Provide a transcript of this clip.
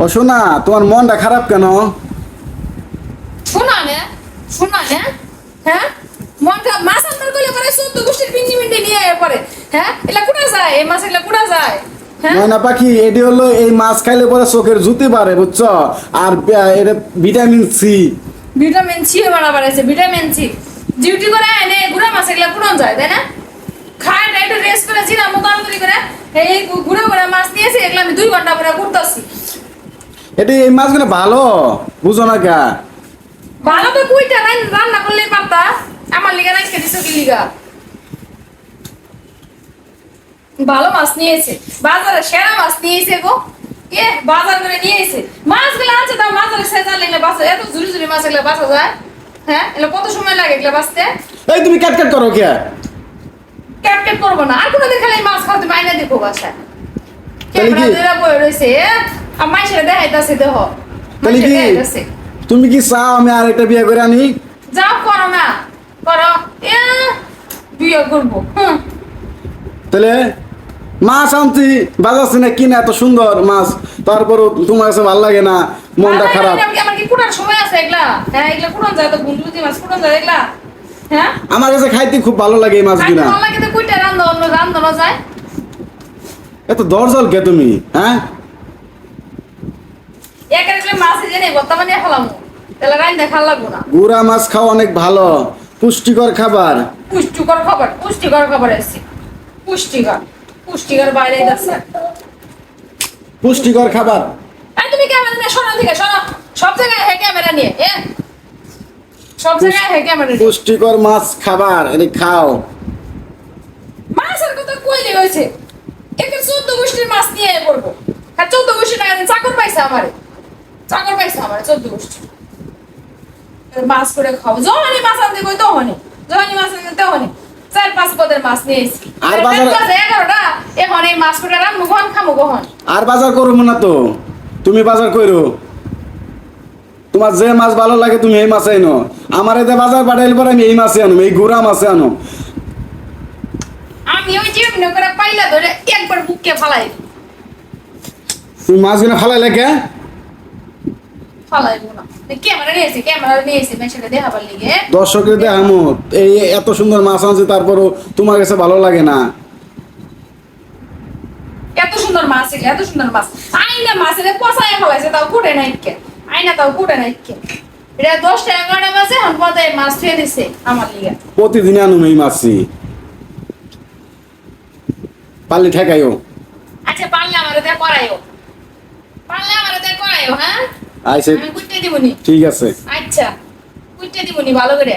ও শোনা তোমার মনটা খারাপ কেন? শোনা না শোনা না হ্যাঁ? মন খারাপ মাছ আপনার কইলে করে চোদ্দ গোষ্ঠীর মিন্ডি নিয়ে পরে হ্যাঁ? এলা কুড়া যায় এই মাছ কুড়া যায় হ্যাঁ? ময়না পাখি এটি হলো এই মাছ খাইলে পরে চোখের জুতি পারে বুঝছ? আর এটা ভিটামিন সি। ভিটামিন সি বাড়া বাড়াইছে ভিটামিন সি। ডিউটি করে এনে গুড়া মাছ এগুলা কুড়ান যায় তাই না? খায় না একটু রেস্ট করে জিরা করে এই গুড়া গুড়া মাছ নিয়েছে এগুলা আমি দুই ঘণ্টা করে করতেছি এটি এই মাছগুলো ভালো বুঝো না কা? ভালো তো কুইটা রান- রান্না করলেই পারতা আমার লিগা রাখতে দিছো কি লিগা? ভালো মাছ নিয়েছে। বাজারে সেরা মাছ নিয়েছে গো। এ বাজার করে নিয়েছে মাছগুলো আছে তাও বাজারে সেজা লেগে বাঁচা এত জুরি জুরি মাছ এগুলো বাঁচা যায়। হ্যাঁ এগুলো কত সময় লাগে এগুলো বাঁচতে? এই তুমি কাট কাট করো কে? ক্যাপ ক্যাপ করব না। আর কোনোদিন খালি মাছ খাওয়াতে মাইনা দেখো বাসায়। কি? বয়ে রয়েছে। আর মাইসেরা দেখাইতাছে দেহ। তাহলে কি? তুমি কি চাও আমি আর একটা বিয়ে করে আনি? যাও করো না করো। এ বিয়ে করব তাহলে মাছ আনছি বাজাচ্ছি না কিনা এত সুন্দর মাছ। তারপরও তোমার কাছে ভালো লাগে না মনটা খারাপ। আমার কি কুড়ার সময় আছে এগুলা? হ্যাঁ এগুলা কুড়ান যায় তো গুন্ডুতি মাছ কুড়ান যায় এগুলা? হ্যাঁ? আমার কাছে খাইতে খুব ভালো লাগে এই মাছগুলা। ভালো লাগে তো কুইটা রান্ধা অন্য রান্ধানো যায়। এত দরজল কে তুমি হ্যাঁ? তাহলে লাগবো না। গুড়া মাছ খাওয়া অনেক ভালো। পুষ্টিকর খাবার। পুষ্টিকর খাবার পুষ্টিকর খাবার পুষ্টিকর পুষ্টিকর বাইরে যাচ্ছে। পুষ্টিকর খাবার। এই তুমি ক্যামেরা নিয়ে শোনো থেকে শোনো সব জায়গায় হ্যাঁ ক্যামেরা নিয়ে এ। সব জায়গায় হ্যাঁ ক্যামেরা নিয়ে। পুষ্টিকর মাছ খাবার এটি খাও। মাছের কথা কইলে হয়েছে? একে চোদ্দ গোষ্ঠীর মাছ নিয়ে পড়ব আর চোদ্দ গোষ্ঠী টাকা চাকর পাইছে আমারে। চাকর পাইছে আমারে চোদ্দ গোষ্ঠী। মাছ করে খাব। যখনই মাছ আনতে কই তখনই যখনই মাছ আনতে তখনই। চার পাঁচ পদের মাছ নিয়ে এসেছি। আর বাজারে- এগারোটা এখন এই মাছ করে রাখব কখন খামো কখন আর বাজার করব না তো। তুমি বাজার করো। তোমার যে মাছ ভালো লাগে তুমি এই মাছ আনো আমার এতে বাজার পাঠাইলে পরে আমি এই মাছে আনো এই গুড়া মাছে আনো। আমি ওই যে এমনি করে পাইলা ধরে একবার বুককে ফালাই। তুমি মাছগুলো ফালাইলে কে? দর্শকের দেখামো এই এত সুন্দর মাছ আনছে তারপরও তোমার কাছে ভালো লাগে না। এত সুন্দর মাছ এগুলো এত সুন্দর মাছ। আইনা মাছ এটা পচায় ফেলাইছে তাও কুটে নাই কে। আইনা তাও কুটে নাই কে। এটা দশটা এগারোটা বাজে এখন পদায় মাছ থুয়ে দিছে আমার লিগে। প্রতিদিন আনুম এই মাছই। পাল্লি ঠেকাইও। আচ্ছা পারলে আমার এটা করাইও। পারলে আমার করাইও হ্যাঁ? আইসে। আমি দিব নি ঠিক আছে। আচ্ছা কুটতে দিবনি ভালো করে।